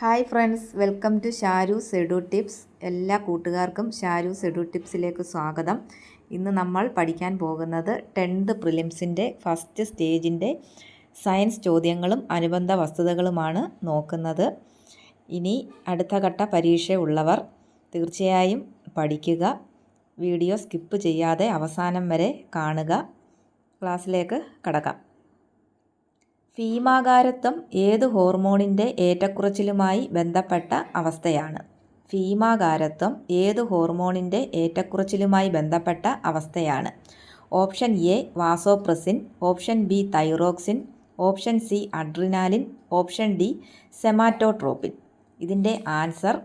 Hi friends welcome to Sharu സെഡു tips. എല്ലാ കൂട്ടുകാർക്കും ഷാരു സെഡു ടിപ്സിലേക്ക് സ്വാഗതം. ഇന്ന് നമ്മൾ പഠിക്കാൻ പോകുന്നത് ടെൻത്ത് പ്രിലിംസിന്റെ ഫസ്റ്റ് സ്റ്റേജിന്റെ സയൻസ് ചോദ്യങ്ങളും അനുബന്ധ വസ്തുതകളുമാണ് നോക്കുന്നത്. ഇനി അടുത്ത ഘട്ട പരീക്ഷ ഉള്ളവർ തീർച്ചയായും പഠിക്കുക. വീഡിയോ സ്കിപ്പ് ചെയ്യാതെ അവസാനം വരെ കാണുക. ക്ലാസ്സിലേക്ക് കടക്കാം. ഫീമാകാരത്വം ഏത് ഹോർമോണിന്റെ ഏറ്റക്കുറച്ചിലുമായി ബന്ധപ്പെട്ട അവസ്ഥയാണ്? ഫീമാകാരത്വം ഏത് ഹോർമോണിന്റെ ഏറ്റക്കുറച്ചിലുമായി ബന്ധപ്പെട്ട അവസ്ഥയാണ്? Option A vasopressin. Option B thyroxine. Option C adrenaline. Option D somatotropin. ഇതിന്റെ answer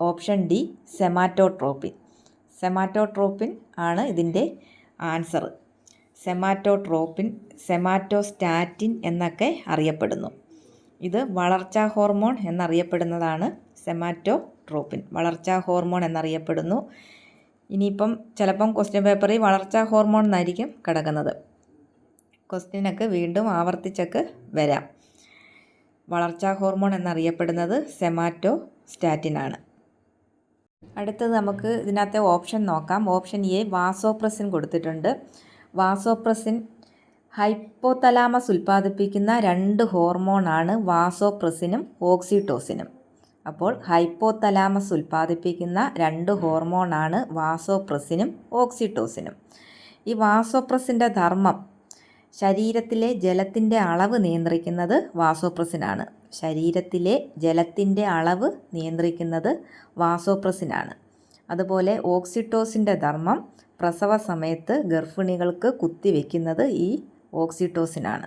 option D somatotropin. Somatotropin ആണ് ഇതിന്റെ ആൻസർ. സെമാറ്റോട്രോപ്പിൻ സെമാറ്റോസ്റ്റാറ്റിൻ എന്നൊക്കെ അറിയപ്പെടുന്നു. ഇത് വളർച്ചാ ഹോർമോൺ എന്നറിയപ്പെടുന്നതാണ് സെമാറ്റോട്രോപ്പിൻ. വളർച്ചാ ഹോർമോൺ എന്നറിയപ്പെടുന്നു. ഇനിയിപ്പം ചിലപ്പം ക്വസ്റ്റ്യൻ പേപ്പറിൽ വളർച്ചാ ഹോർമോൺ എന്നായിരിക്കും കിടക്കുന്നത്. ക്വസ്റ്റ്യനൊക്കെ വീണ്ടും ആവർത്തിച്ചൊക്കെ വരാം. വളർച്ചാ ഹോർമോൺ എന്നറിയപ്പെടുന്നത് സെമാറ്റോ സ്റ്റാറ്റിനാണ് അടുത്തത് നമുക്ക് ഇതിനകത്തെ ഓപ്ഷൻ നോക്കാം. ഓപ്ഷൻ എ വാസോപ്രസിൻ കൊടുത്തിട്ടുണ്ട്. വാസോപ്രസിൻ ഹൈപ്പോതലാമസ് ഉൽപ്പാദിപ്പിക്കുന്ന രണ്ട് ഹോർമോണാണ് വാസോപ്രസിനും ഓക്സിറ്റോസിനും. അപ്പോൾ ഹൈപ്പോതലാമസ് ഉൽപ്പാദിപ്പിക്കുന്ന രണ്ട് ഹോർമോണാണ് വാസോപ്രസിനും ഓക്സിറ്റോസിനും. ഈ വാസോപ്രസിന്റെ ധർമ്മം ശരീരത്തിലെ ജലത്തിന്റെ അളവ് നിയന്ത്രിക്കുന്നത് വാസോപ്രസിനാണ്. ശരീരത്തിലെ ജലത്തിന്റെ അളവ് നിയന്ത്രിക്കുന്നത് വാസോപ്രസിനാണ്. അതുപോലെ ഓക്സിറ്റോസിന്റെ ധർമ്മം പ്രസവ സമയത്ത് ഗർഭിണികൾക്ക് കുത്തിവെക്കുന്നത് ഈ ഓക്സിറ്റോസിനാണ്.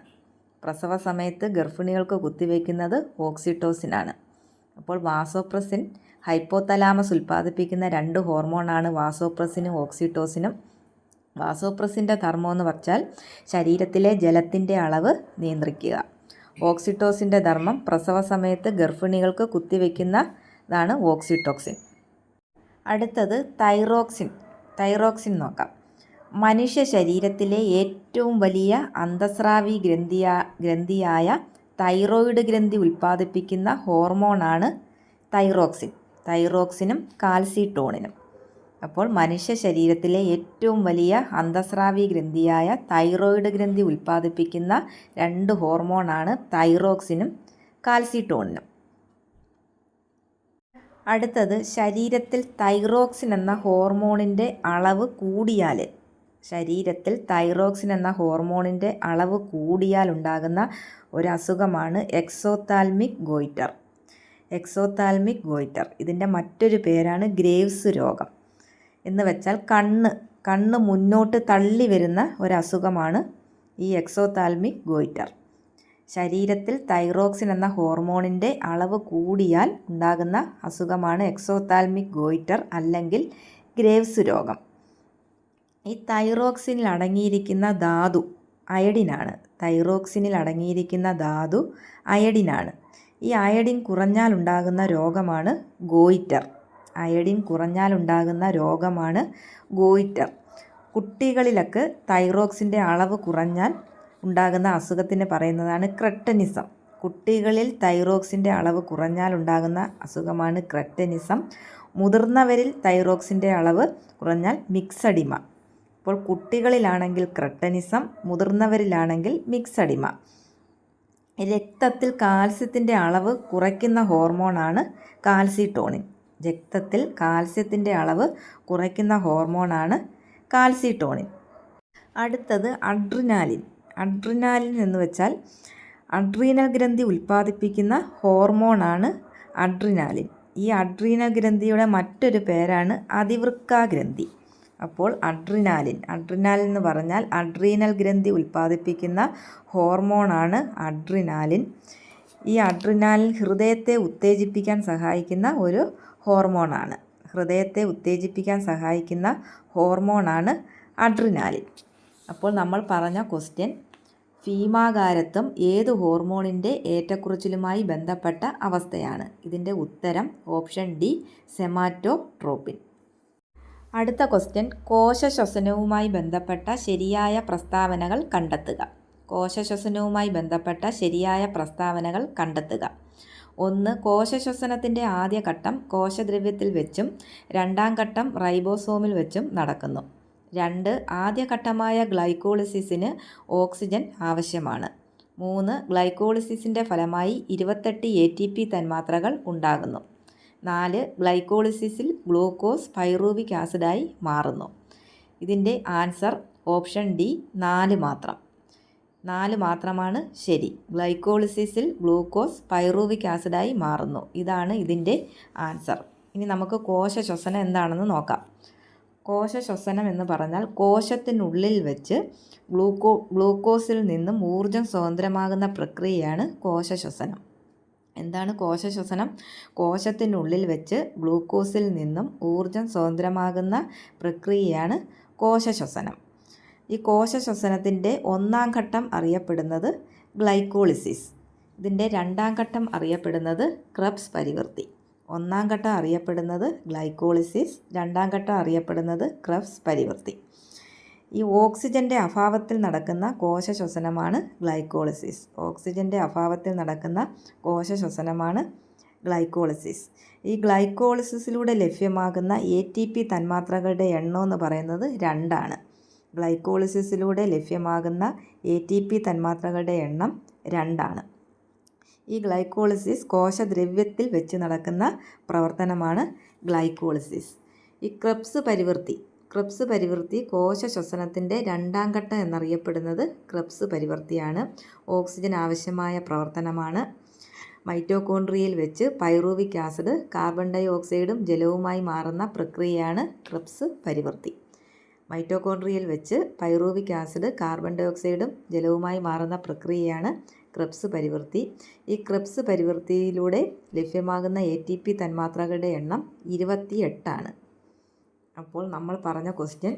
പ്രസവ സമയത്ത് ഗർഭിണികൾക്ക് കുത്തിവെക്കുന്നത് ഓക്സിറ്റോസിനാണ്. അപ്പോൾ വാസോപ്രസിൻ ഹൈപ്പോതലാമസ് ഉൽപ്പാദിപ്പിക്കുന്ന രണ്ട് ഹോർമോണാണ് വാസോപ്രസിനും ഓക്സിറ്റോസിനും. വാസോപ്രസിന്റെ ധർമ്മം എന്ന് പറഞ്ഞാൽ ശരീരത്തിലെ ജലത്തിന്റെ അളവ് നിയന്ത്രിക്കുക. ഓക്സിറ്റോസിന്റെ ധർമ്മം പ്രസവ സമയത്ത് ഗർഭിണികൾക്ക് കുത്തിവെക്കുന്നതാണ് ഓക്സിറ്റോക്സിൻ. അടുത്തത് തൈറോക്സിൻ. തൈറോക്സിൻ നോക്കാം. മനുഷ്യ ശരീരത്തിലെ ഏറ്റവും വലിയ അന്തസ്രാവി ഗ്രന്ഥിയ ഗ്രന്ഥിയായ തൈറോയിഡ് ഗ്രന്ഥി ഉൽപ്പാദിപ്പിക്കുന്ന ഹോർമോണാണ് തൈറോക്സിൻ. തൈറോക്സിനും കാൽസിട്ടോണിനും അപ്പോൾ മനുഷ്യ ശരീരത്തിലെ ഏറ്റവും വലിയ അന്തസ്രാവി ഗ്രന്ഥിയായ തൈറോയിഡ് ഗ്രന്ഥി ഉൽപ്പാദിപ്പിക്കുന്ന രണ്ട് ഹോർമോണാണ് തൈറോക്സിനും കാൽസിട്ടോണിനും അടുത്തത് ശരീരത്തിൽ തൈറോക്സിൻ എന്ന ഹോർമോണിന്റെ അളവ് കൂടിയാൽ. ശരീരത്തിൽ തൈറോക്സിൻ എന്ന ഹോർമോണിന്റെ അളവ് കൂടിയാൽ ഉണ്ടാകുന്ന ഒരു അസുഖമാണ് എക്സോതാൽമിക് ഗോയിറ്റർ. എക്സോതാൽമിക് ഗോയിറ്റർ. ഇതിന്റെ മറ്റൊരു പേരാണ് ഗ്രേവ്സ് രോഗം. എന്ന് വെച്ചാൽ കണ്ണ് കണ്ണ് മുന്നോട്ട് തള്ളി വരുന്ന ഒരസുഖമാണ് ഈ എക്സോതാൽമിക് ഗോയിറ്റർ. ശരീരത്തിൽ തൈറോക്സിൻ എന്ന ഹോർമോണിന്റെ അളവ് കൂടിയാൽ ഉണ്ടാകുന്ന അസുഖമാണ് എക്സോതാൽമിക് ഗോയിറ്റർ അല്ലെങ്കിൽ ഗ്രേവ്സ് രോഗം. ഈ തൈറോക്സിനിൽ അടങ്ങിയിരിക്കുന്ന ധാതു അയഡിനാണ്. തൈറോക്സിനിൽ അടങ്ങിയിരിക്കുന്ന ധാതു അയഡിനാണ്. ഈ അയഡിൻ കുറഞ്ഞാൽ ഉണ്ടാകുന്ന രോഗമാണ് ഗോയിറ്റർ. അയഡിൻ കുറഞ്ഞാൽ ഉണ്ടാകുന്ന രോഗമാണ് ഗോയിറ്റർ. കുട്ടികളിലൊക്കെ തൈറോക്സിന്റെ അളവ് കുറഞ്ഞാൽ ഉണ്ടാകുന്ന അസുഖത്തിന് പറയുന്നതാണ് ക്രെട്ടനിസം. കുട്ടികളിൽ തൈറോക്സിന്റെ അളവ് കുറഞ്ഞാൽ ഉണ്ടാകുന്ന അസുഖമാണ് ക്രെട്ടനിസം. മുതിർന്നവരിൽ തൈറോക്സിന്റെ അളവ് കുറഞ്ഞാൽ മിക്സഡിമ. അപ്പോൾ കുട്ടികളിലാണെങ്കിൽ ക്രെട്ടനിസം മുതിർന്നവരിലാണെങ്കിൽ മിക്സഡിമ. രക്തത്തിൽ കാൽസ്യത്തിന്റെ അളവ് കുറയ്ക്കുന്ന ഹോർമോണാണ് കാൽസിട്ടോണിൻ രക്തത്തിൽ കാൽസ്യത്തിന്റെ അളവ് കുറയ്ക്കുന്ന ഹോർമോണാണ് കാൽസിട്ടോണിൻ അടുത്തത് അഡ്രിനാലിൻ. അഡ്രിനാലിൻ എന്ന് വെച്ചാൽ അഡ്രീനൽ ഗ്രന്ഥി ഉൽപ്പാദിപ്പിക്കുന്ന ഹോർമോണാണ് അഡ്രിനാലിൻ. ഈ അഡ്രീനൽ ഗ്രന്ഥിയുടെ മറ്റൊരു പേരാണ് അതിവൃക്ക ഗ്രന്ഥി. അപ്പോൾ അഡ്രിനാലിൻ. അഡ്രിനാലിൻ എന്ന് പറഞ്ഞാൽ അഡ്രീനൽ ഗ്രന്ഥി ഉൽപ്പാദിപ്പിക്കുന്ന ഹോർമോണാണ് അഡ്രിനാലിൻ. ഈ അഡ്രിനാലിൻ ഹൃദയത്തെ ഉത്തേജിപ്പിക്കാൻ സഹായിക്കുന്ന ഒരു ഹോർമോണാണ്. ഹൃദയത്തെ ഉത്തേജിപ്പിക്കാൻ സഹായിക്കുന്ന ഹോർമോണാണ് അഡ്രിനാലിൻ. അപ്പോൾ നമ്മൾ പറഞ്ഞ ക്വസ്റ്റ്യൻ ഫീമാകാരത്വം ഏത് ഹോർമോണിന്റെ ഏറ്റക്കുറച്ചിലുമായി ബന്ധപ്പെട്ട അവസ്ഥയാണ്? ഇതിന്റെ ഉത്തരം ഓപ്ഷൻ ഡി സെമാറ്റോട്രോപ്പിൻ. അടുത്ത ക്വസ്റ്റ്യൻ കോശ ശ്വസനവുമായി ബന്ധപ്പെട്ട ശരിയായ പ്രസ്താവനകൾ കണ്ടെത്തുക. കോശശ്വസനവുമായി ബന്ധപ്പെട്ട ശരിയായ പ്രസ്താവനകൾ കണ്ടെത്തുക. ഒന്ന് കോശശ്വസനത്തിന്റെ ആദ്യ ഘട്ടം കോശദ്രവ്യത്തിൽ വെച്ചും രണ്ടാം ഘട്ടം റൈബോസോമിൽ വെച്ചും നടക്കുന്നു. രണ്ട് ആദ്യഘട്ടമായ ഗ്ലൈക്കോളിസിസിന് ഓക്സിജൻ ആവശ്യമാണ്. മൂന്ന് ഗ്ലൈക്കോളിസിസിന്റെ ഫലമായി ഇരുപത്തെട്ട് എ ടി പി തന്മാത്രകൾ ഉണ്ടാകുന്നു. നാല് ഗ്ലൈക്കോളിസിസിൽ ഗ്ലൂക്കോസ് പൈറൂവിക് ആസിഡായി മാറുന്നു. ഇതിന്റെ ആൻസർ ഓപ്ഷൻ ഡി നാല് മാത്രം. നാല് മാത്രമാണ് ശരി. ഗ്ലൈക്കോളിസിസിൽ ഗ്ലൂക്കോസ് പൈറൂവിക് ആസിഡായി മാറുന്നു. ഇതാണ് ഇതിന്റെ ആൻസർ. ഇനി നമുക്ക് കോശ ശ്വസനം എന്താണെന്ന് നോക്കാം. കോശ ശ്വസനം എന്ന് പറഞ്ഞാൽ കോശത്തിനുള്ളിൽ വെച്ച് ഗ്ലൂക്കോ ഗ്ലൂക്കോസിൽ നിന്നും ഊർജം സ്വതന്ത്രമാകുന്ന പ്രക്രിയയാണ് കോശ ശ്വസനം എന്താണ് കോശ ശ്വസനം കോശത്തിനുള്ളിൽ വെച്ച് ഗ്ലൂക്കോസിൽ നിന്നും ഊർജം സ്വതന്ത്രമാകുന്ന പ്രക്രിയയാണ് കോശ ശ്വസനം ഈ കോശ ശ്വസനത്തിന്റെ ഒന്നാം ഘട്ടം അറിയപ്പെടുന്നത് ഗ്ലൈക്കോളിസിസ്. ഇതിന്റെ രണ്ടാം ഘട്ടം അറിയപ്പെടുന്നത് ക്രബ്സ് പരിവൃത്തി ഒന്നാം ഘട്ടം അറിയപ്പെടുന്നത് ഗ്ലൈക്കോളിസിസ് രണ്ടാം ഘട്ടം അറിയപ്പെടുന്നത് ക്രബ്സ് പരിവൃത്തി ഈ ഓക്സിജന്റെ അഭാവത്തിൽ നടക്കുന്ന കോശ ശ്വസനമാണ് ഗ്ലൈക്കോളിസിസ്. ഓക്സിജന്റെ അഭാവത്തിൽ നടക്കുന്ന കോശ ശ്വസനമാണ് ഗ്ലൈക്കോളിസിസ്. ഈ ഗ്ലൈക്കോളിസിസിലൂടെ ലഭ്യമാകുന്ന എ ടി പി തന്മാത്രകളുടെ എണ്ണം എന്ന് പറയുന്നത് രണ്ടാണ്. ഗ്ലൈക്കോളിസിസിലൂടെ ലഭ്യമാകുന്ന എ ടി പി തന്മാത്രകളുടെ എണ്ണം രണ്ടാണ്. ഈ ഗ്ലൈക്കോളിസിസ് കോശദ്രവ്യത്തിൽ വെച്ച് നടക്കുന്ന പ്രവർത്തനമാണ് ഗ്ലൈക്കോളിസിസ്. ഈ ക്രബ്സ് പരിവൃത്തി ക്രബ്സ് പരിവൃത്തി കോശ ശ്വസനത്തിന്റെ രണ്ടാം ഘട്ടം എന്നറിയപ്പെടുന്നത് ക്രബ്സ് പരിവൃത്തിയാണ് ഓക്സിജൻ ആവശ്യമായ പ്രവർത്തനമാണ്. മൈറ്റോകോൺട്രിയയിൽ വെച്ച് പൈറൂവിക് ആസിഡ് കാർബൺ ഡൈ ഓക്സൈഡും ജലവുമായി മാറുന്ന പ്രക്രിയയാണ് ക്രബ്സ് പരിവൃത്തി മൈറ്റോകോൺട്രിയയിൽ വെച്ച് പൈറൂവിക് ആസിഡ് കാർബൺ ഡൈ ഓക്സൈഡും ജലവുമായി മാറുന്ന പ്രക്രിയയാണ് ക്രിപ്സ് പരിവൃത്തി ഈ ക്രബ്സ് പരിവൃത്തിയിലൂടെ ലഭ്യമാകുന്ന എ ടി പി തന്മാത്രകളുടെ എണ്ണം ഇരുപത്തി എട്ടാണ് അപ്പോൾ നമ്മൾ പറഞ്ഞ ക്വസ്റ്റ്യൻ.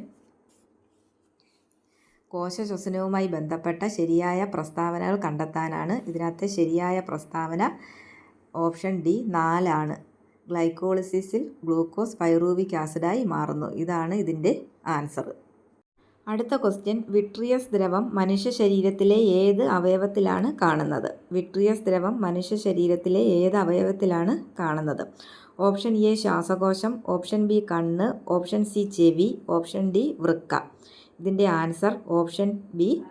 കോശശ്വസനവുമായി ബന്ധപ്പെട്ട ശരിയായ പ്രസ്താവനകൾ കണ്ടെത്താനാണ്. ഇതിനകത്തെ ശരിയായ പ്രസ്താവന ഓപ്ഷൻ ഡി നാലാണ്. ഗ്ലൈക്കോളിസിസിൽ ഗ്ലൂക്കോസ് പൈറൂവിക് ആസിഡായി മാറുന്നു. ഇതാണ് ഇതിന്റെ ആൻസർ. അടുത്ത ക്വസ്റ്റ്യൻ വിട്രിയസ് ദ്രവം മനുഷ്യ ശരീരത്തിലെ ഏത് അവയവത്തിലാണ് കാണുന്നത്? വിട്രിയസ് ദ്രവം മനുഷ്യ ശരീരത്തിലെ ഏത് അവയവത്തിലാണ് കാണുന്നത്? ഓപ്ഷൻ എ ശ്വാസകോശം. ഓപ്ഷൻ ബി കണ്ണ്. ഓപ്ഷൻ സി ചെവി. ഓപ്ഷൻ ഡി വൃക്ക. ഇതിന്റെ ആൻസർ ഓപ്ഷൻ ബി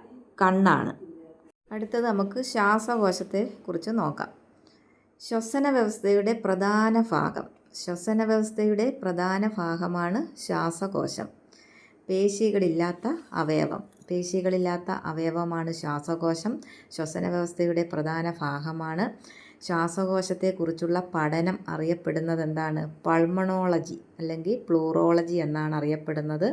കണ്ണാണ്. അടുത്തത് നമുക്ക് ശ്വാസകോശത്തെ കുറിച്ച് നോക്കാം. ശ്വസന വ്യവസ്ഥയുടെ പ്രധാന ഭാഗം. ശ്വസന വ്യവസ്ഥയുടെ പ്രധാന ഭാഗമാണ് ശ്വാസകോശം. പേശികളില്ലാത്ത അവയവം. പേശികളില്ലാത്ത അവയവമാണ് ശ്വാസകോശം. ശ്വസന വ്യവസ്ഥയുടെ പ്രധാന ഭാഗമാണ്. ശ്വാസകോശത്തെക്കുറിച്ചുള്ള പഠനം അറിയപ്പെടുന്നത് എന്താണ് പൾമണോളജി അല്ലെങ്കിൽ പ്ലൂറോളജി എന്നാണ് അറിയപ്പെടുന്നത്.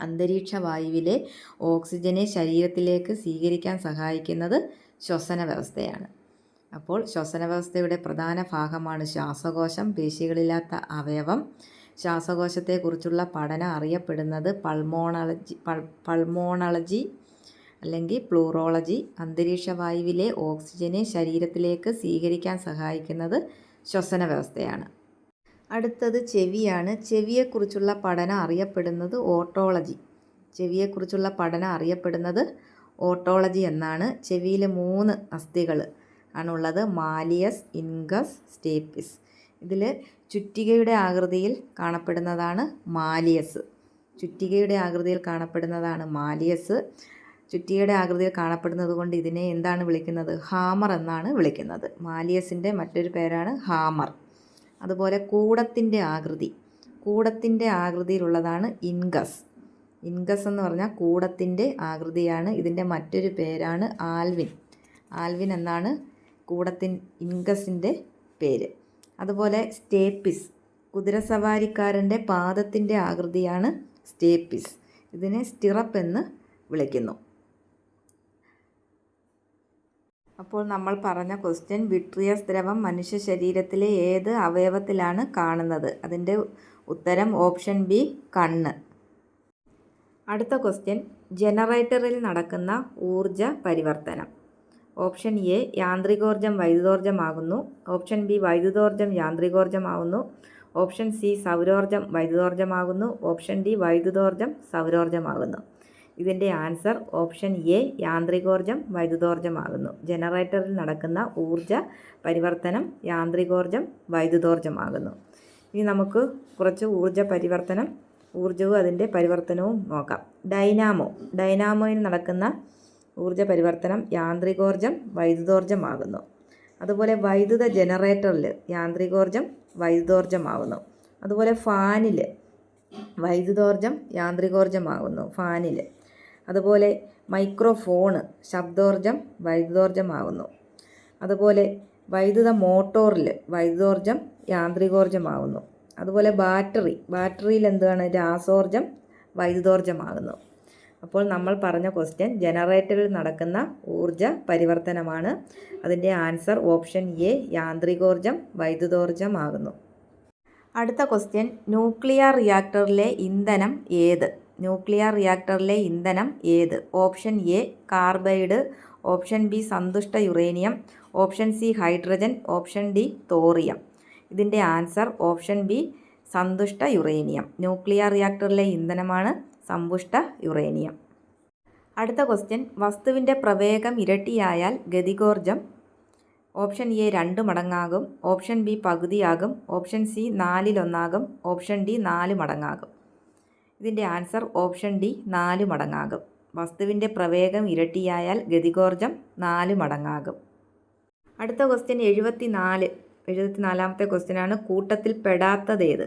അന്തരീക്ഷ വായുവിലെ ഓക്സിജനെ ശരീരത്തിലേക്ക് സ്വീകരിക്കാൻ സഹായിക്കുന്നത് ശ്വസന വ്യവസ്ഥയാണ് അപ്പോൾ ശ്വസന വ്യവസ്ഥയുടെ പ്രധാന ഭാഗമാണ് ശ്വാസകോശം. പേശികളില്ലാത്ത അവയവം. ശ്വാസകോശത്തെക്കുറിച്ചുള്ള പഠനം അറിയപ്പെടുന്നത് പൾമോണളജി പൾ പൾമോണളജി അല്ലെങ്കിൽ പ്ലൂറോളജി അന്തരീക്ഷ വായുവിലെ ഓക്സിജനെ ശരീരത്തിലേക്ക് സ്വീകരിക്കാൻ സഹായിക്കുന്നത് ശ്വസന വ്യവസ്ഥയാണ്. അടുത്തത് ചെവിയാണ്. ചെവിയെക്കുറിച്ചുള്ള പഠനം അറിയപ്പെടുന്നത് ഓട്ടോളജി. ചെവിയെക്കുറിച്ചുള്ള പഠനം അറിയപ്പെടുന്നത് ഓട്ടോളജി എന്നാണ്. ചെവിയിലെ മൂന്ന് അസ്ഥികൾ ആണുള്ളത്. Malleus incus stapes. ഇതിൽ ചുറ്റികയുടെ ആകൃതിയിൽ കാണപ്പെടുന്നതാണ് മാലിയസ്. ചുറ്റികയുടെ ആകൃതിയിൽ കാണപ്പെടുന്നതാണ് മാലിയസ്. ചുറ്റികയുടെ ആകൃതിയിൽ കാണപ്പെടുന്നത് കൊണ്ട് ഇതിനെ എന്താണ് വിളിക്കുന്നത്? ഹാമർ എന്നാണ് വിളിക്കുന്നത്. മാലിയസിന്റെ മറ്റൊരു പേരാണ് ഹാമർ. അതുപോലെ കൂടത്തിന്റെ ആകൃതി. കൂടത്തിന്റെ ആകൃതിയിലുള്ളതാണ് ഇൻഗസ്. ഇൻഗസ് എന്ന് പറഞ്ഞാൽ കൂടത്തിന്റെ ആകൃതിയാണ്. ഇതിന്റെ മറ്റൊരു പേരാണ് ആൽവിൻ. ആൽവിൻ എന്നാണ് കൂടത്തിൻ ഇൻഗസിന്റെ പേര്. അതുപോലെ സ്റ്റേപ്പിസ് കുതിരസവാരിക്കാരന്റെ പാദത്തിന്റെ ആകൃതിയാണ് സ്റ്റേപ്പിസ്. ഇതിനെ സ്റ്റിറപ്പ് എന്ന് വിളിക്കുന്നു. അപ്പോൾ നമ്മൾ പറഞ്ഞ ക്വസ്റ്റ്യൻ വിട്രിയസ് ദ്രവം മനുഷ്യ ശരീരത്തിലെ ഏത് അവയവത്തിലാണ് കാണുന്നത്? അതിന്റെ ഉത്തരം ഓപ്ഷൻ ബി കണ്ണ്. അടുത്ത ക്വസ്റ്റ്യൻ ജനറേറ്ററിൽ നടക്കുന്ന ഊർജ പരിവർത്തനം. ഓപ്ഷൻ എ യാന്ത്രികോർജം വൈദ്യുതോർജമാകുന്നു ഓപ്ഷൻ ബി വൈദ്യുതോർജം യാന്ത്രികോർജമാകുന്നു ഓപ്ഷൻ സി സൗരോർജം വൈദ്യുതോർജമാകുന്നു ഓപ്ഷൻ ഡി വൈദ്യുതോർജം സൗരോർജമാകുന്നു ഇതിന്റെ ആൻസർ ഓപ്ഷൻ എ യാന്ത്രികോർജം വൈദ്യുതോർജമാകുന്നു ജനറേറ്ററിൽ നടക്കുന്ന ഊർജ പരിവർത്തനം യാന്ത്രികോർജം വൈദ്യുതോർജമാകുന്നു ഇനി നമുക്ക് കുറച്ച് ഊർജ പരിവർത്തനം ഊർജവും അതിന്റെ പരിവർത്തനവും നോക്കാം. ഡൈനാമോ ഡൈനാമോയിൽ നടക്കുന്ന ഊർജ പരിവർത്തനം യാന്ത്രികോർജം വൈദ്യുതോർജമാകുന്നു അതുപോലെ വൈദ്യുത ജനറേറ്ററിൽ യാന്ത്രികോർജം വൈദ്യുതോർജമാകുന്നു അതുപോലെ ഫാനിൽ വൈദ്യുതോർജം യാന്ത്രികോർജമാകുന്നു ഫാനിൽ. അതുപോലെ മൈക്രോഫോണ് ശബ്ദോർജം വൈദ്യുതോർജമാകുന്നു അതുപോലെ വൈദ്യുത മോട്ടോറിൽ വൈദ്യുതോർജം യാന്ത്രികോർജമാകുന്നു അതുപോലെ ബാറ്ററി ബാറ്ററിയിൽ എന്താണ്? രാസോർജം വൈദ്യുതോർജമാകുന്നു അപ്പോൾ നമ്മൾ പറഞ്ഞ ക്വസ്റ്റ്യൻ ജനറേറ്ററിൽ നടക്കുന്ന ഊർജ പരിവർത്തനമാണ്. അതിന്റെ ആൻസർ ഓപ്ഷൻ എ യാന്ത്രികോർജം വൈദ്യുതോർജമാകുന്നു അടുത്ത ക്വസ്റ്റ്യൻ ന്യൂക്ലിയർ റിയാക്ടറിലെ ഇന്ധനം ഏത്? ന്യൂക്ലിയർ റിയാക്ടറിലെ ഇന്ധനം ഏത്? Option A carbide option B സന്തുഷ്ട uranium option C hydrogen option D thorium ഇതിന്റെ ആൻസർ ഓപ്ഷൻ ബി സന്തുഷ്ട യുറേനിയം ന്യൂക്ലിയർ റിയാക്ടറിലെ ഇന്ധനമാണ്. സമ്പുഷ്ട യുറേനിയം. അടുത്ത ക്വസ്റ്റ്യൻ വസ്തുവിന്റെ പ്രവേഗം ഇരട്ടിയായാൽ ഗതികോർജം. ഓപ്ഷൻ എ രണ്ട് മടങ്ങാകും ഓപ്ഷൻ ബി പകുതിയാകും. ഓപ്ഷൻ സി നാലിലൊന്നാകും. ഓപ്ഷൻ ഡി നാല് മടങ്ങാകും ഇതിന്റെ ആൻസർ ഓപ്ഷൻ ഡി നാല് മടങ്ങാകും വസ്തുവിന്റെ പ്രവേഗം ഇരട്ടിയായാൽ ഗതികോർജം നാല് മടങ്ങാകും അടുത്ത ക്വസ്റ്റ്യൻ എഴുപത്തി നാല് എഴുപത്തി നാലാമത്തെ ക്വസ്റ്റ്യനാണ് കൂട്ടത്തിൽ പെടാത്തതേത്.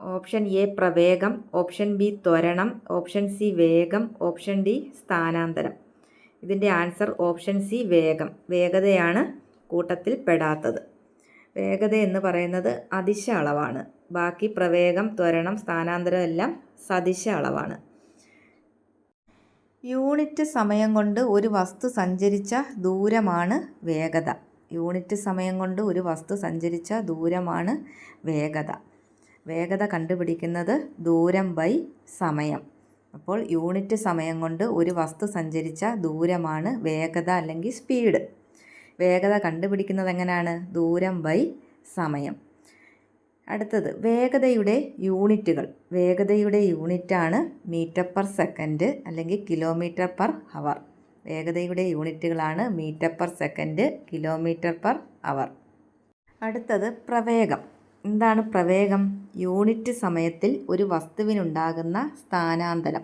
ഓപ്ഷൻ എ പ്രവേഗം ഓപ്ഷൻ ബി ത്വരണം ഓപ്ഷൻ സി വേഗം ഓപ്ഷൻ ഡി സ്ഥാനാന്തരം. ഇതിന്റെ ആൻസർ ഓപ്ഷൻ സി വേഗം. വേഗതയാണ് കൂട്ടത്തിൽ പെടാത്തത്. വേഗത എന്ന് പറയുന്നത് അതിശ അളവാണ്. ബാക്കി പ്രവേഗം ത്വരണം സ്ഥാനാന്തരം എല്ലാം സദിശ അളവാണ്. യൂണിറ്റ് സമയം കൊണ്ട് ഒരു വസ്തു സഞ്ചരിച്ച ദൂരമാണ് വേഗത. യൂണിറ്റ് സമയം കൊണ്ട് ഒരു വസ്തു സഞ്ചരിച്ച ദൂരമാണ് വേഗത. വേഗത കണ്ടുപിടിക്കുന്നത് ദൂരം ബൈ സമയം. അപ്പോൾ യൂണിറ്റ് സമയം കൊണ്ട് ഒരു വസ്തു സഞ്ചരിച്ച ദൂരമാണ് വേഗത അല്ലെങ്കിൽ സ്പീഡ്. വേഗത കണ്ടുപിടിക്കുന്നത് എങ്ങനെയാണ്? ദൂരം ബൈ സമയം. അടുത്തത് വേഗതയുടെ യൂണിറ്റുകൾ. വേഗതയുടെ യൂണിറ്റാണ് മീറ്റർ പെർ സെക്കൻഡ് അല്ലെങ്കിൽ കിലോമീറ്റർ പെർ ഹവർ വേഗതയുടെ യൂണിറ്റുകളാണ് metre per second kilometre per hour. അടുത്തത് പ്രവേഗം. എന്താണ് പ്രവേഗം? യൂണിറ്റ് സമയത്തിൽ ഒരു വസ്തുവിനുണ്ടാകുന്ന സ്ഥാനാന്തരം.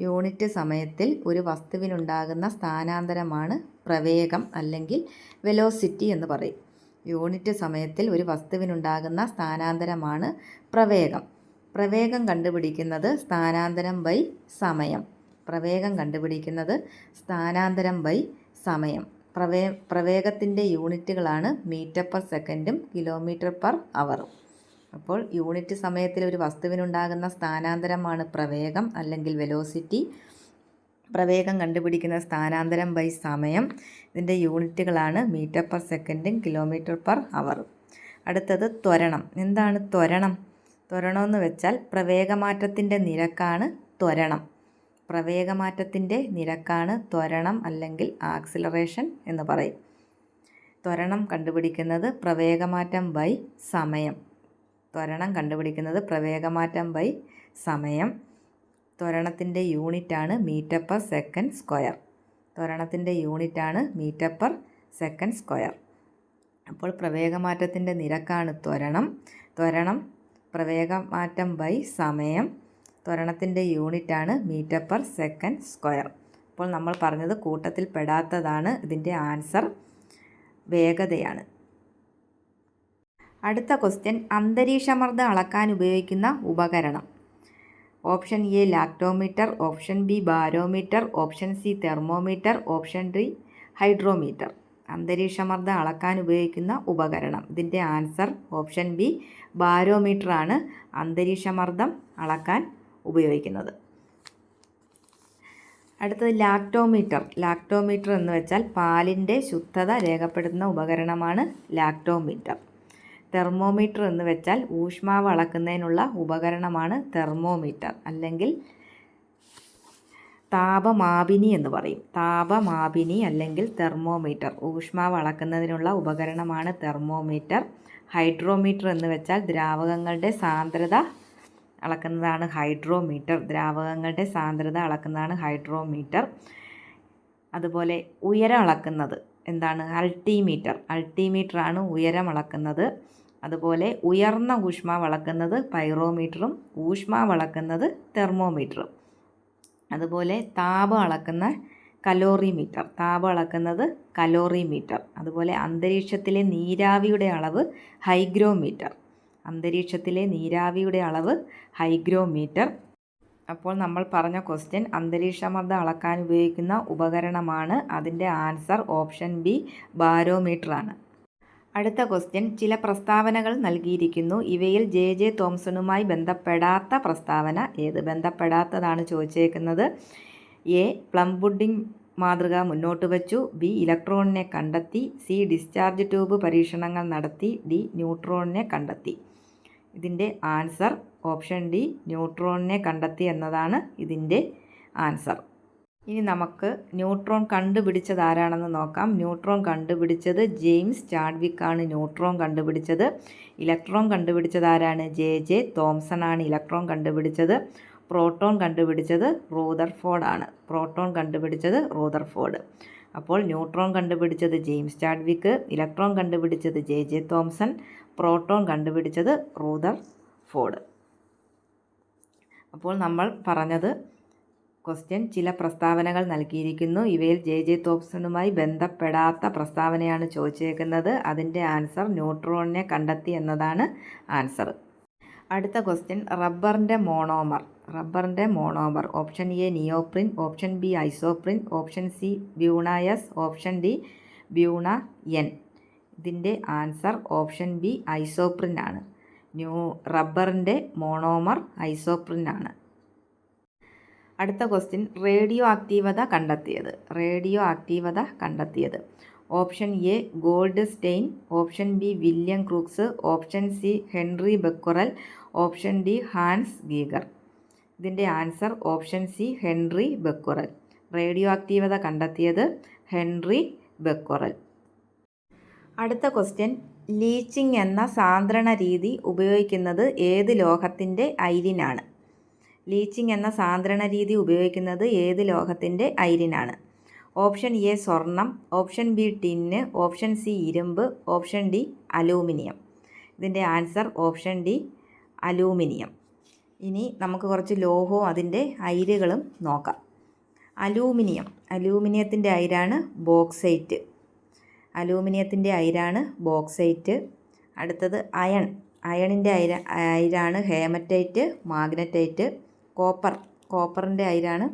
യൂണിറ്റ് സമയത്തിൽ ഒരു വസ്തുവിനുണ്ടാകുന്ന സ്ഥാനാന്തരമാണ് പ്രവേഗം അല്ലെങ്കിൽ വെലോസിറ്റി എന്ന് പറയും. യൂണിറ്റ് സമയത്തിൽ ഒരു വസ്തുവിനുണ്ടാകുന്ന സ്ഥാനാന്തരമാണ് പ്രവേഗം. പ്രവേഗം കണ്ടുപിടിക്കുന്നത് സ്ഥാനാന്തരം ബൈ സമയം. പ്രവേഗം കണ്ടുപിടിക്കുന്നത് സ്ഥാനാന്തരം ബൈ സമയം. പ്രവേ പ്രവേഗത്തിന്റെ യൂണിറ്റുകളാണ് മീറ്റർ പെർ സെക്കൻഡും കിലോമീറ്റർ പെർ അവറും. അപ്പോൾ യൂണിറ്റ് സമയത്തിൽ ഒരു വസ്തുവിനുണ്ടാകുന്ന സ്ഥാനാന്തരമാണ് പ്രവേഗം അല്ലെങ്കിൽ വെലോസിറ്റി. പ്രവേഗം കണ്ടുപിടിക്കുന്ന സ്ഥാനാന്തരം ബൈ സമയം. ഇതിന്റെ യൂണിറ്റുകളാണ് മീറ്റർ പെർ സെക്കൻഡും കിലോമീറ്റർ പെർ അവറും. അടുത്തത് ത്വരണം. എന്താണ് ത്വരണം? ത്വരണം എന്ന് വെച്ചാൽ പ്രവേഗമാറ്റത്തിന്റെ നിരക്കാണ് ത്വരണം. പ്രവേഗമാറ്റത്തിന്റെ നിരക്കാണ് ത്വരണം അല്ലെങ്കിൽ ആക്സിലറേഷൻ എന്ന് പറയും. ത്വരണം കണ്ടുപിടിക്കുന്നത് പ്രവേഗമാറ്റം ബൈ സമയം. ത്വരണം കണ്ടുപിടിക്കുന്നത് പ്രവേഗമാറ്റം ബൈ സമയം. ത്വരണത്തിന്റെ യൂണിറ്റാണ് മീറ്റർ പെർ സെക്കൻഡ് സ്ക്വയർ ത്വരണത്തിന്റെ യൂണിറ്റാണ് മീറ്റർ പെർ സെക്കൻഡ് സ്ക്വയർ അപ്പോൾ പ്രവേഗമാറ്റത്തിന്റെ നിരക്കാണ് ത്വരണം. ത്വരണം പ്രവേഗമാറ്റം ബൈ സമയം. ത്വരണത്തിന്റെ യൂണിറ്റാണ് മീറ്റർ പെർ സെക്കൻഡ് സ്ക്വയർ. അപ്പോൾ നമ്മൾ പറഞ്ഞത് കൂട്ടത്തിൽ പെടാത്തതാണ് ഇതിന്റെ ആൻസർ. വേഗതയാണ്. അടുത്ത ക്വസ്റ്റ്യൻ അന്തരീക്ഷമർദ്ദം അളക്കാൻ ഉപയോഗിക്കുന്ന ഉപകരണം. Option A lactometer. Option B barometer. Option C thermometer. Option D hydrometer. അന്തരീക്ഷമർദ്ദം അളക്കാൻ ഉപയോഗിക്കുന്ന ഉപകരണം. ഇതിന്റെ ആൻസർ ഓപ്ഷൻ ബി ബാരോമീറ്ററാണ്. അന്തരീക്ഷമർദ്ദം അളക്കാൻ ഉപയോഗിക്കുന്നത്. അടുത്തത് ലാക്ടോമീറ്റർ. ലാക്ടോമീറ്റർ എന്ന് വെച്ചാൽ പാലിന്റെ ശുദ്ധത രേഖപ്പെടുത്തുന്ന ഉപകരണമാണ് ലാക്ടോമീറ്റർ. തെർമോമീറ്റർ എന്ന് വെച്ചാൽ ഊഷ്മാവ് അളക്കുന്നതിനുള്ള ഉപകരണമാണ് തെർമോമീറ്റർ. അല്ലെങ്കിൽ താപമാപിനി എന്ന് പറയും. താപമാപിനി അല്ലെങ്കിൽ തെർമോമീറ്റർ. ഊഷ്മാവ് അളക്കുന്നതിനുള്ള ഉപകരണമാണ് തെർമോമീറ്റർ. ഹൈഡ്രോമീറ്റർ എന്ന് വെച്ചാൽ ദ്രാവകങ്ങളുടെ സാന്ദ്രത അളക്കുന്നതാണ് ഹൈഡ്രോമീറ്റർ. ദ്രാവകങ്ങളുടെ സാന്ദ്രത അളക്കുന്നതാണ് ഹൈഡ്രോമീറ്റർ. അതുപോലെ ഉയരം അളക്കുന്നത് എന്താണ്? അൾട്ടിമീറ്റർ. അൾട്ടിമീറ്ററാണ് ഉയരം അളക്കുന്നത്. അതുപോലെ ഉയർന്ന ഊഷ്മാവ് അളക്കുന്നത് പൈറോമീറ്ററും ഊഷ്മാവ് അളക്കുന്നത് തെർമോമീറ്ററും. അതുപോലെ താപം അളക്കുന്ന കലോറിമീറ്റർ. താപം അളക്കുന്നത് കലോറിമീറ്റർ. അതുപോലെ അന്തരീക്ഷത്തിലെ നീരാവിയുടെ അളവ് ഹൈഗ്രോമീറ്റർ. അന്തരീക്ഷത്തിലെ നീരാവിയുടെ അളവ് ഹൈഗ്രോമീറ്റർ. അപ്പോൾ നമ്മൾ പറഞ്ഞ ക്വസ്റ്റ്യൻ അന്തരീക്ഷമർദ്ദം അളക്കാൻ ഉപയോഗിക്കുന്ന ഉപകരണമാണ്. അതിന്റെ ആൻസർ ഓപ്ഷൻ ബി ബാരോമീറ്റർ ആണ് അടുത്ത ക്വസ്റ്റ്യൻ ചില പ്രസ്താവനകൾ നൽകിയിരിക്കുന്നു. ഇവയിൽ ജെ. ജെ. തോംസണുമായി ബന്ധപ്പെടാത്ത പ്രസ്താവന ഏത്? ബന്ധപ്പെടാത്തതാണ് ചോദിച്ചേക്കുന്നത്. എ. പ്ലം പുഡിംഗ് മാതൃക മുന്നോട്ട് വച്ചു. ബി. ഇലക്ട്രോണിനെ കണ്ടെത്തി. സി. ഡിസ്ചാർജ് ട്യൂബ് പരീക്ഷണങ്ങൾ നടത്തി. ഡി. ന്യൂട്രോണിനെ കണ്ടെത്തി. ഇതിന്റെ ആൻസർ ഓപ്ഷൻ ഡി ന്യൂട്രോണിനെ കണ്ടെത്തി എന്നതാണ് ഇതിന്റെ ആൻസർ. ഇനി നമുക്ക് ന്യൂട്രോൺ കണ്ടുപിടിച്ചത് ആരാണെന്ന് നോക്കാം. ന്യൂട്രോൺ കണ്ടുപിടിച്ചത് ജെയിംസ് ചാഡ്വിക് ആണ് ന്യൂട്രോൺ കണ്ടുപിടിച്ചത്. ഇലക്ട്രോൺ കണ്ടുപിടിച്ചത് ആരാണ്? ജെ ജെ തോംസൺ ആണ് ഇലക്ട്രോൺ കണ്ടുപിടിച്ചത്. പ്രോട്ടോൺ കണ്ടുപിടിച്ചത് റൂദർഫോർഡ് ആണ് പ്രോട്ടോൺ കണ്ടുപിടിച്ചത് റൂദർഫോർഡ് അപ്പോൾ ന്യൂട്രോൺ കണ്ടുപിടിച്ചത് ജെയിംസ് ചാഡ്വിക്ക് ഇലക്ട്രോൺ കണ്ടുപിടിച്ചത് ജെ ജെ തോംസൺ പ്രോട്ടോൺ കണ്ടുപിടിച്ചത് റൂദർ ഫോർഡ്. അപ്പോൾ നമ്മൾ പറഞ്ഞത് ക്വസ്റ്റ്യൻ ചില പ്രസ്താവനകൾ നൽകിയിരിക്കുന്നു. ഇവയിൽ ജെ ജെ തോപ്സണുമായി ബന്ധപ്പെടാത്ത പ്രസ്താവനയാണ് ചോദിച്ചേക്കുന്നത്. അതിന്റെ ആൻസർ ന്യൂട്രോണിനെ കണ്ടെത്തി എന്നതാണ് ആൻസർ. അടുത്ത ക്വസ്റ്റ്യൻ റബ്ബറിന്റെ മോണോമർ. റബ്ബറിന്റെ monomer. Option A neoprene option B isoprene option C Buna S option D Buna N. ഇതിന്റെ ആൻസർ ഓപ്ഷൻ ബി ഐസോപ്രിൻ ആണ്. ന്യൂ റബ്ബറിന്റെ മോണോമർ ഐസോപ്രിൻ ആണ്. അടുത്ത ക്വസ്റ്റ്യൻ റേഡിയോ ആക്റ്റീവത കണ്ടെത്തിയത്. റേഡിയോ ആക്റ്റീവത കണ്ടെത്തിയത്. Option A Goldstein option B William Crookes option C Henry Becquerel option D Hans Geiger. ഇതിന്റെ answer option C Henry Becquerel. Radio ആക്റ്റീവത കണ്ടെത്തിയത് ഹെൻറി ബെക്കുറൽ. അടുത്ത ക്വസ്റ്റ്യൻ ലീച്ചിങ് എന്ന സാന്ദ്രണ രീതി ഉപയോഗിക്കുന്നത് ഏത് ലോഹത്തിന്റെ അയിരിനാണ് ലീച്ചിങ് എന്ന സാന്ദ്രണ രീതി ഉപയോഗിക്കുന്നത് ഏത് ലോഹത്തിന്റെ അയിരിനാണ് ഓപ്ഷൻ എ സ്വർണം. Option B tin. Option C ഇരുമ്പ്. Option D aluminium. ഇതിന്റെ ആൻസർ ഓപ്ഷൻ ഡി അലൂമിനിയം. ഇനി നമുക്ക് കുറച്ച് ലോഹവും അതിന്റെ അയിരുകളും നോക്കാം. അലൂമിനിയം. അലൂമിനിയത്തിന്റെ അയിരാണ് ബോക്സൈറ്റ്. അലൂമിനിയത്തിന്റെ അയിരാണ് ബോക്സൈറ്റ്. അടുത്തത് അയൺ. അയണിന്റെ അയിര അയിരാണ് ഹേമറ്റൈറ്റ് മാഗ്നറ്റൈറ്റ് കോപ്പർ. കോപ്പറിന്റെ അയിരാണ്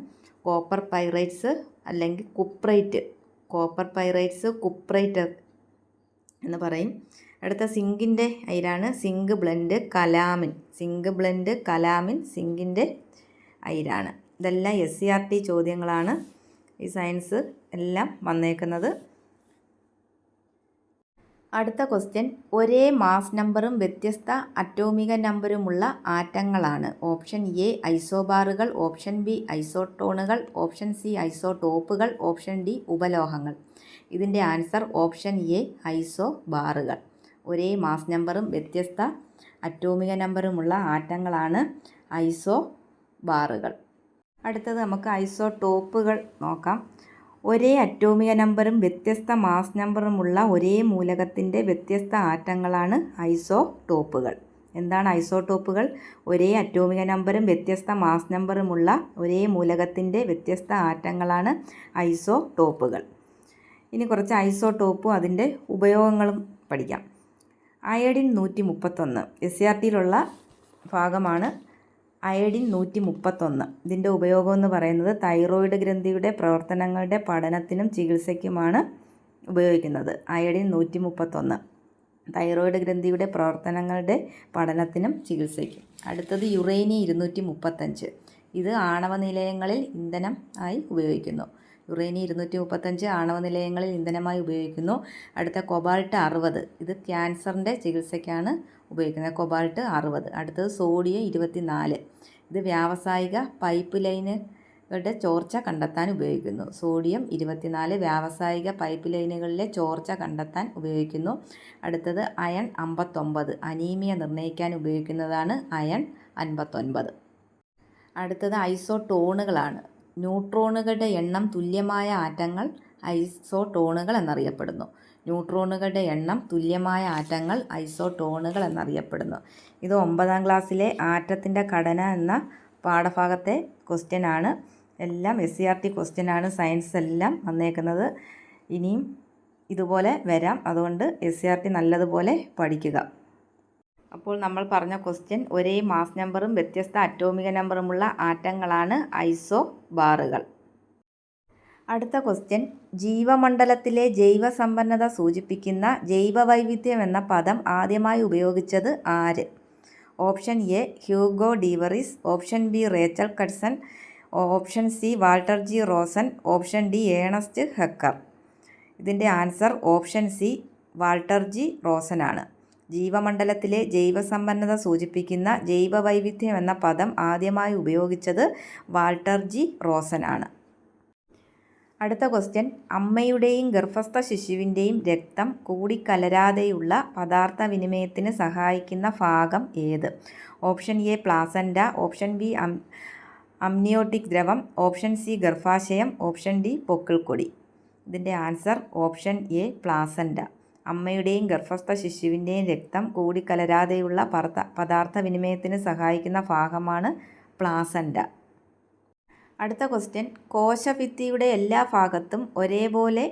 കോപ്പർ പൈറൈറ്റ്സ് അല്ലെങ്കിൽ കുപ്രൈറ്റ്. കോപ്പർ പൈറൈറ്റ്സ് കുപ്രൈറ്റ് എന്ന് പറയും. അടുത്ത സിങ്കിന്റെ അയിരാണ് zinc blende calamine. Zinc blende calamine സിങ്കിന്റെ അയിരാണ് ഇതെല്ലാം എസ് സി ആർ ടി ചോദ്യങ്ങളാണ്. ഈ സയൻസ് എല്ലാം വന്നേക്കുന്നത്. അടുത്ത ക്വസ്റ്റ്യൻ ഒരേ മാസ് നമ്പറും വ്യത്യസ്ത അറ്റോമിക നമ്പറുമുള്ള ആറ്റങ്ങളാണ്. ഓപ്ഷൻ എ ഐസോബാറുകൾ. ഓപ്ഷൻ ബി ഐസോട്ടോണുകൾ. ഓപ്ഷൻ സി ഐസോടോപ്പുകൾ. ഓപ്ഷൻ ഡി ഉപലോഹങ്ങൾ. ഇതിന്റെ ആൻസർ ഓപ്ഷൻ എ ഐസോ ബാറുകൾ ഒരേ മാസ് നമ്പറും വ്യത്യസ്ത അറ്റോമിക നമ്പറുമുള്ള ആറ്റങ്ങളാണ് ഐസോ ബാറുകൾ. അടുത്തത് നമുക്ക് ഐസോ ടോപ്പുകൾ നോക്കാം. ഒരേ അറ്റോമിക നമ്പറും വ്യത്യസ്ത മാസ് നമ്പറുമുള്ള ഒരേ മൂലകത്തിന്റെ വ്യത്യസ്ത ആറ്റങ്ങളാണ് ഐസോ ടോപ്പുകൾ. എന്താണ് ഐസോടോപ്പുകൾ ഒരേ അറ്റോമിക നമ്പറും വ്യത്യസ്ത മാസ് നമ്പറുമുള്ള ഒരേ മൂലകത്തിന്റെ വ്യത്യസ്ത ആറ്റങ്ങളാണ് ഐസോടോപ്പുകൾ ഇനി കുറച്ച് ഐസോടോപ്പും അതിന്റെ ഉപയോഗങ്ങളും പഠിക്കാം. അയഡിൻ നൂറ്റി മുപ്പത്തൊന്ന് എസ് സി ആർ ടിയിലുള്ള ഭാഗമാണ് അയഡിൻ നൂറ്റി മുപ്പത്തൊന്ന് ഇതിന്റെ ഉപയോഗം എന്ന് പറയുന്നത് തൈറോയിഡ് ഗ്രന്ഥിയുടെ പ്രവർത്തനങ്ങളുടെ പഠനത്തിനും ചികിത്സയ്ക്കുമാണ് ഉപയോഗിക്കുന്നത്. അയഡിൻ നൂറ്റി മുപ്പത്തൊന്ന് തൈറോയിഡ് ഗ്രന്ഥിയുടെ പ്രവർത്തനങ്ങളുടെ പഠനത്തിനും ചികിത്സയ്ക്കും. അടുത്തത് യുറേനി ഇരുന്നൂറ്റി മുപ്പത്തഞ്ച് ഇത് ആണവ നിലയങ്ങളിൽ ഇന്ധനം ആയി ഉപയോഗിക്കുന്നു. യുറേനി ഇരുന്നൂറ്റി മുപ്പത്തഞ്ച് ആണവ നിലയങ്ങളിൽ ഇന്ധനമായി ഉപയോഗിക്കുന്നു. അടുത്ത കൊബാൾട്ട് അറുപത്. ഇത് ക്യാൻസറിന്റെ ചികിത്സയ്ക്കാണ് ഉപയോഗിക്കുന്നത്. കൊബാൾട്ട് അറുപത്. അടുത്തത് സോഡിയം ഇരുപത്തി നാല് ഇത് വ്യാവസായിക പൈപ്പ് ലൈന് യുടെ ചോർച്ച കണ്ടെത്താൻ ഉപയോഗിക്കുന്നു. സോഡിയം ഇരുപത്തിനാല് വ്യാവസായിക പൈപ്പ് ലൈനുകളിലെ ചോർച്ച കണ്ടെത്താൻ ഉപയോഗിക്കുന്നു. അടുത്തത് അയൺ അമ്പത്തൊമ്പത്. അനീമിയ നിർണയിക്കാൻ ഉപയോഗിക്കുന്നതാണ് അയൺ അൻപത്തൊൻപത്. അടുത്തത് ഐസോടോണുകളാണ്. ന്യൂട്രോണുകളുടെ എണ്ണം തുല്യമായ ആറ്റങ്ങൾ ഐസോടോണുകൾ എന്നറിയപ്പെടുന്നു. ന്യൂട്രോണുകളുടെ എണ്ണം തുല്യമായ ആറ്റങ്ങൾ ഐസോടോണുകൾ എന്നറിയപ്പെടുന്നു. ഇത് ഒമ്പതാം ക്ലാസ്സിലെ ആറ്റത്തിന്റെ ഘടന എന്ന പാഠഭാഗത്തെ ക്വസ്റ്റ്യൻ ആണ്. എല്ലാം S C R T question ആണ്. സയൻസ് എല്ലാം വന്നേക്കുന്നത്. ഇനിയും ഇതുപോലെ വരാം. അതുകൊണ്ട് എസ് സി ആർ ടി നല്ലതുപോലെ പഠിക്കുക. അപ്പോൾ നമ്മൾ പറഞ്ഞ ക്വസ്റ്റ്യൻ ഒരേ മാസ് നമ്പറും വ്യത്യസ്ത അറ്റോമിക നമ്പറുമുള്ള ആറ്റങ്ങളാണ് ഐസോ ബാറുകൾ. അടുത്ത ക്വസ്റ്റ്യൻ ജീവമണ്ഡലത്തിലെ ജൈവസമ്പന്നത സൂചിപ്പിക്കുന്ന ജൈവവൈവിധ്യം എന്ന പദം ആദ്യമായി ഉപയോഗിച്ചത് ആര്? Option A Hugo de Vries option B Rachel Carson option C Walter G Rosen option D Ernst Haeckel. ഇതിന്റെ answer option C Walter G Rosen ആണ്. ജീവമണ്ഡലത്തിലെ ജൈവസമ്പന്നത സൂചിപ്പിക്കുന്ന ജൈവവൈവിധ്യം എന്ന പദം ആദ്യമായി ഉപയോഗിച്ചത് വാൾട്ടർ ജി റോസൻ ആണ്. അടുത്ത ക്വസ്റ്റ്യൻ. അമ്മയുടെയും ഗർഭസ്ഥ ശിശുവിന്റെയും രക്തം കൂടിക്കലരാതെയുള്ള പദാർത്ഥ വിനിമയത്തിന് സഹായിക്കുന്ന ഭാഗം ഏത്? Option A placenta option B amniotic ദ്രവം option C ഗർഭാശയം ഓപ്ഷൻ ഡി പൊക്കിൾക്കൊടി. ഇതിന്റെ ആൻസർ ഓപ്ഷൻ എ പ്ലാസൻഡ അമ്മയുടെയും ഗർഭസ്ഥ ശിശുവിന്റെയും രക്തം കൂടിക്കലരാതെയുള്ള പദാർത്ഥ വിനിമയത്തിന് സഹായിക്കുന്ന ഭാഗമാണ് പ്ലാസൻഡ. അടുത്ത ക്വസ്റ്റ്യൻ. കോശഭിത്തിയുടെ എല്ലാ ഭാഗത്തും ഒരേപോലെ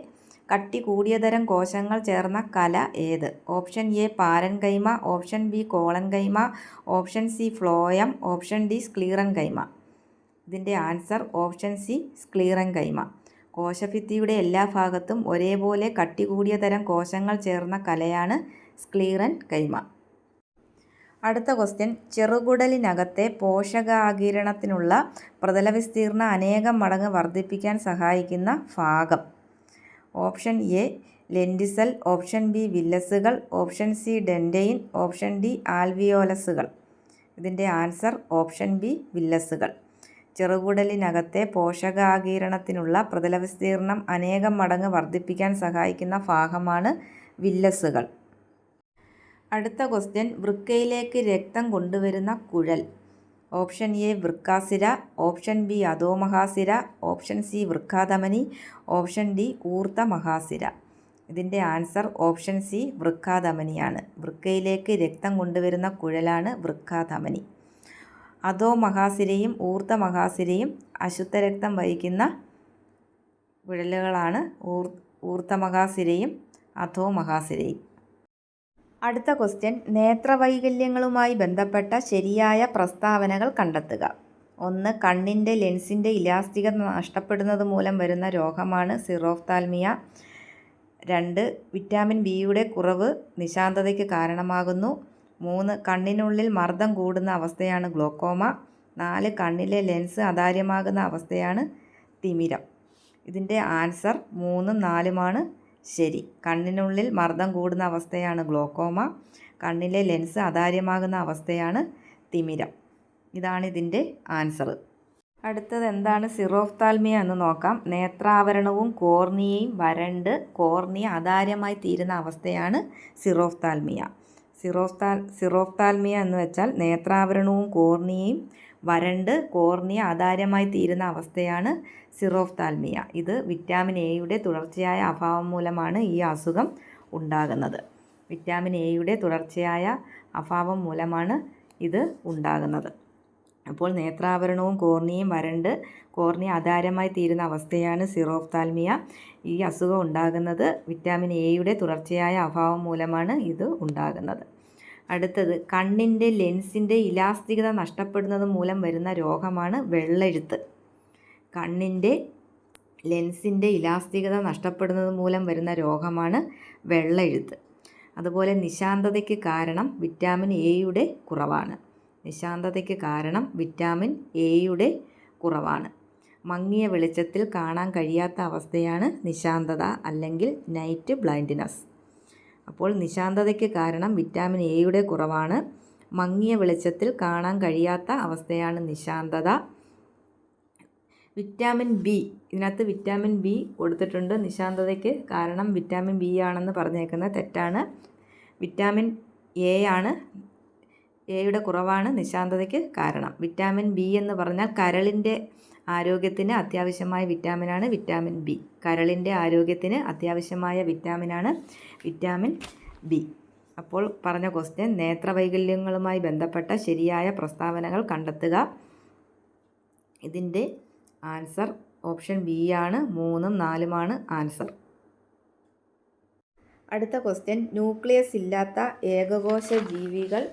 കട്ടി കൂടിയ തരം കോശങ്ങൾ ചേർന്ന കല ഏത്? Option A parenchyma option B collenchyma option C phloem option D sclerenchyma ഇതിന്റെ answer option C sclerenchyma കോശഭിത്തിയുടെ എല്ലാ ഭാഗത്തും ഒരേപോലെ കട്ടി കൂടിയ തരം കോശങ്ങൾ ചേർന്ന കലയാണ് സ്ക്ലീറൻ കൈമ. അടുത്ത ക്വസ്റ്റ്യൻ ചെറുകുടലിനകത്തെ പോഷകാകിരണത്തിനുള്ള പ്രതലവിസ്തീർണം അനേകം മടങ്ങ് വർദ്ധിപ്പിക്കാൻ സഹായിക്കുന്ന ഭാഗം. Option A lenticel option B വില്ലസുകൾ option C ഡെൻഡെയിൻ ഓപ്ഷൻ ഡി ആൽവിയോലസുകൾ. ഇതിന്റെ ആൻസർ ഓപ്ഷൻ ബി വില്ലസുകൾ. ചെറുകുടലിനകത്തെ പോഷകാകിരണത്തിനുള്ള പ്രതലവിസ്തീർണം അനേകം മടങ്ങ് വർദ്ധിപ്പിക്കാൻ സഹായിക്കുന്ന ഭാഗമാണ് വില്ലസുകൾ. അടുത്ത ക്വസ്റ്റ്യൻ വൃക്കയിലേക്ക് രക്തം കൊണ്ടുവരുന്ന കുഴൽ. ഓപ്ഷൻ എ വൃക്കാസിര. ഓപ്ഷൻ ബി അധോമഹാസിര. ഓപ്ഷൻ സി വൃക്കാധമനി ഓപ്ഷൻ ഡി ഊർത്ത മഹാസിര ഇതിന്റെ ആൻസർ ഓപ്ഷൻ സി വൃക്കാധമനിയാണ് വൃക്കയിലേക്ക് രക്തം കൊണ്ടുവരുന്ന കുഴലാണ് വൃക്കാധമനി അധോമഹാസിരയും ഊർത്ത മഹാസിരയും അശുദ്ധരക്തം വഹിക്കുന്ന വിഴലുകളാണ് ഊർ ഊർത്ത മഹാസിരയും അധോ മഹാസിരയും? അടുത്ത ക്വസ്റ്റ്യൻ നേത്രവൈകല്യങ്ങളുമായി ബന്ധപ്പെട്ട ശരിയായ പ്രസ്താവനകൾ കണ്ടെത്തുക. ഒന്ന് കണ്ണിന്റെ ലെൻസിന്റെ ഇലാസ്തികത നഷ്ടപ്പെടുന്നത് മൂലം വരുന്ന രോഗമാണ് സിറോഫ്താൽമിയ രണ്ട് വിറ്റാമിൻ ബിയുടെ കുറവ് നിശാന്തതയ്ക്ക് കാരണമാകുന്നു. മൂന്ന് കണ്ണിനുള്ളിൽ മർദ്ദം കൂടുന്ന അവസ്ഥയാണ് ഗ്ലോക്കോമ നാല് കണ്ണിലെ ലെൻസ് അതാര്യമാകുന്ന അവസ്ഥയാണ് തിമിരം. ഇതിന്റെ ആൻസർ മൂന്നും നാലുമാണ്. ശരി കണ്ണിനുള്ളിൽ മർദ്ദം കൂടുന്ന അവസ്ഥയാണ് ഗ്ലോക്കോമ കണ്ണിലെ ലെൻസ് അതാര്യമാകുന്ന അവസ്ഥയാണ് തിമിരം. ഇതാണ് ഇതിന്റെ ആൻസർ. അടുത്തത് എന്താണ് സിറോഫ്താൽമിയ എന്ന് നോക്കാം. നേത്രാവരണവും കോർണിയയും വരണ്ട് കോർണിയ അതാര്യമായി തീരുന്ന അവസ്ഥയാണ് സിറോഫ്താൽമിയ. സിറോഫ്താൽ സിറോഫ്താൽമിയ എന്ന് വെച്ചാൽ നേത്രാവരണവും കോർണിയയും വരണ്ട് കോർണിയ ആധാരമായി തീരുന്ന അവസ്ഥയാണ് സിറോഫ്താൽമിയ. ഇത് വിറ്റാമിൻ എയുടെ തുടർച്ചയായ അഭാവം മൂലമാണ് ഈ അസുഖം ഉണ്ടാകുന്നത്. വിറ്റാമിൻ എയുടെ തുടർച്ചയായ അഭാവം മൂലമാണ് ഇത് ഉണ്ടാകുന്നത്. അപ്പോൾ നേത്രാവരണവും കോർണിയയും വരണ്ട് കോർണിയ അധാരമായി തീരുന്ന അവസ്ഥയാണ് സിറോഫ്താൽമിയ ഈ അസുഖം ഉണ്ടാകുന്നത് വിറ്റാമിൻ എയുടെ തുടർച്ചയായ അഭാവം മൂലമാണ് ഇത് ഉണ്ടാകുന്നത്. അടുത്തത് കണ്ണിന്റെ ലെൻസിന്റെ ഇലാസ്തികത നഷ്ടപ്പെടുന്നത് മൂലം വരുന്ന രോഗമാണ് വെള്ളെഴുത്ത്. കണ്ണിന്റെ ലെൻസിന്റെ ഇലാസ്തികത നഷ്ടപ്പെടുന്നത് മൂലം വരുന്ന രോഗമാണ് വെള്ളെഴുത്ത്. അതുപോലെ നിശാന്തതയ്ക്ക് കാരണം വിറ്റാമിൻ എയുടെ കുറവാണ്. നിശാന്തതയ്ക്ക് കാരണം വിറ്റാമിൻ എയുടെ കുറവാണ്. മങ്ങിയ വെളിച്ചത്തിൽ കാണാൻ കഴിയാത്ത അവസ്ഥയാണ് നിശാന്തത അല്ലെങ്കിൽ നൈറ്റ് ബ്ലൈൻഡ്നെസ് അപ്പോൾ നിശാന്തതയ്ക്ക് കാരണം വിറ്റാമിൻ എയുടെ കുറവാണ്. മങ്ങിയ വെളിച്ചത്തിൽ കാണാൻ കഴിയാത്ത അവസ്ഥയാണ് നിശാന്തത. വിറ്റാമിൻ ബി ഇതിനകത്ത് വിറ്റാമിൻ ബി കൊടുത്തിട്ടുണ്ട്. നിശാന്തതയ്ക്ക് കാരണം വിറ്റാമിൻ ബി ആണെന്ന് പറഞ്ഞേക്കുന്നത് തെറ്റാണ്. വിറ്റാമിൻ എ ആണ്. എയുടെ കുറവാണ് നിശാന്തതയ്ക്ക് കാരണം. വിറ്റാമിൻ ബി എന്ന് പറഞ്ഞാൽ കരളിന്റെ ആരോഗ്യത്തിന് അത്യാവശ്യമായ വിറ്റാമിനാണ് വിറ്റാമിൻ ബി കരളിന്റെ ആരോഗ്യത്തിന് അത്യാവശ്യമായ വിറ്റാമിനാണ് വിറ്റാമിൻ ബി അപ്പോൾ പറഞ്ഞ ക്വസ്റ്റ്യൻ നേത്രവൈകല്യങ്ങളുമായി ബന്ധപ്പെട്ട ശരിയായ പ്രസ്താവനകൾ കണ്ടെത്തുക. ഇതിന്റെ ആൻസർ ഓപ്ഷൻ ബി ആണ് മൂന്നും നാലുമാണ് ആൻസർ അടുത്ത ക്വസ്റ്റ്യൻ ന്യൂക്ലിയസ് ഇല്ലാത്ത ഏകകോശ ജീവികൾ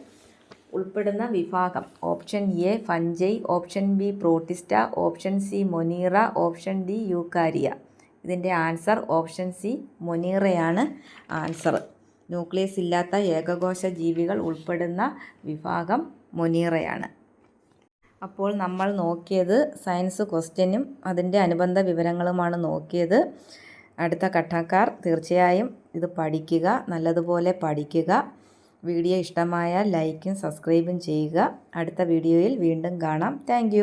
ഉൾപ്പെടുന്ന വിഭാഗം. Option A fungi option B protista option C monera option D eukarya. ഇതിന്റെ ആൻസർ ഓപ്ഷൻ സി മൊനീറയാണ് ആൻസർ. ന്യൂക്ലിയസ് ഇല്ലാത്ത ഏകകോശ ജീവികൾ ഉൾപ്പെടുന്ന വിഭാഗം മൊനീറയാണ്. അപ്പോൾ നമ്മൾ നോക്കിയത് സയൻസ് ക്വസ്റ്റ്യനും അതിന്റെ അനുബന്ധ വിവരങ്ങളുമാണ് നോക്കിയത്. അടുത്ത ഘട്ടക്കാർ തീർച്ചയായും ഇത് പഠിക്കുക നല്ലതുപോലെ പഠിക്കുക. വീഡിയോ ഇഷ്ടമായ ലൈക്കും സബ്സ്ക്രൈബും ചെയ്യുക. അടുത്ത വീഡിയോയിൽ വീണ്ടും കാണാം. താങ്ക്